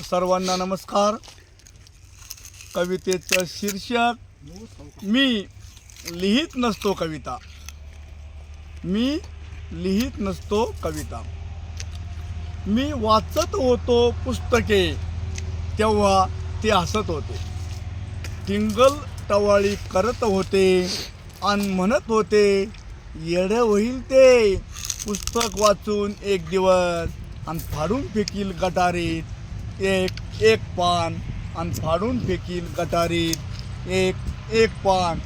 सर्वांना नमस्कार. कवितेचं शीर्षक मी लिहित नसतो कविता. मी लिहित नसतो कविता. मी वाचत होतो पुस्तके तेव्हा ते हसत होते. टिंगल टवाळी करत होते आणि म्हणत होते येडं होईल ते पुस्तक वाचून एक दिवस आणि फाडून फेकील गटारीत. एक एक पान आणि फाडून फेकील गटारीत. एक एक पान.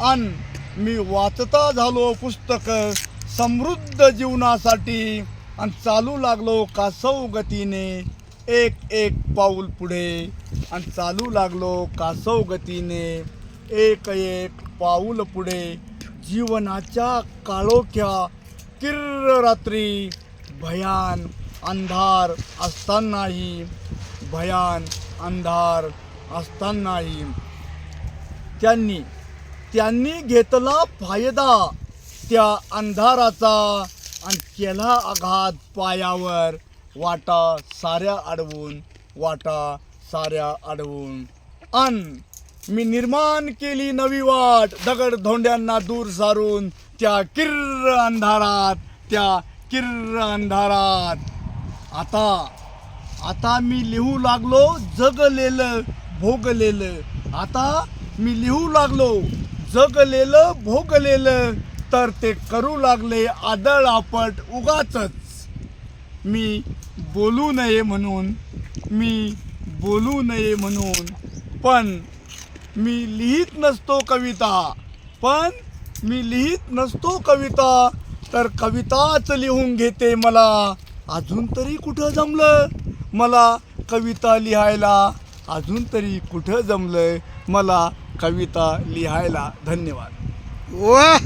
अन मी वाचता झालो पुस्तक समृद्ध जीवनासाठी आणि चालू लागलो कासव गतीने. एक एक पाऊल पुढे आणि चालू लागलो कासव गतीने. एक एक पाऊल पुढे जीवनाच्या काळोख्या किर्र रात्री भयान अंधार असतानाही. भयान अंधार असतानाही. त्यांनी त्यांनी घेतला फायदा त्या अंधाराचा आणि केला आघात पायावर. वाटा साऱ्या अडवून वाटा साऱ्या अडवून अन मी निर्माण केली नवी वाट दगड धोंड्यांना दूर सारून त्या किर्र अंधारात त्या किर्र अंधारात. आता आता मी लिहू लागलो जगलेलं भोगलेलं. आता मी लिहू लागलो जगलेलं भोगलेलं. तर ते करू लागले आदळ आपट उगाचच. मी बोलू नये म्हणून मी बोलू नये म्हणून. पण मी लिहित नसतो कविता. पण मी लिहित नसतो कविता. तर कविताच लिहून घेते मला. अजून तरी कुठं जमलं? मला कविता लिहायला अजून तरी कुठं जमलं मला कविता लिहायला धन्यवाद. वा!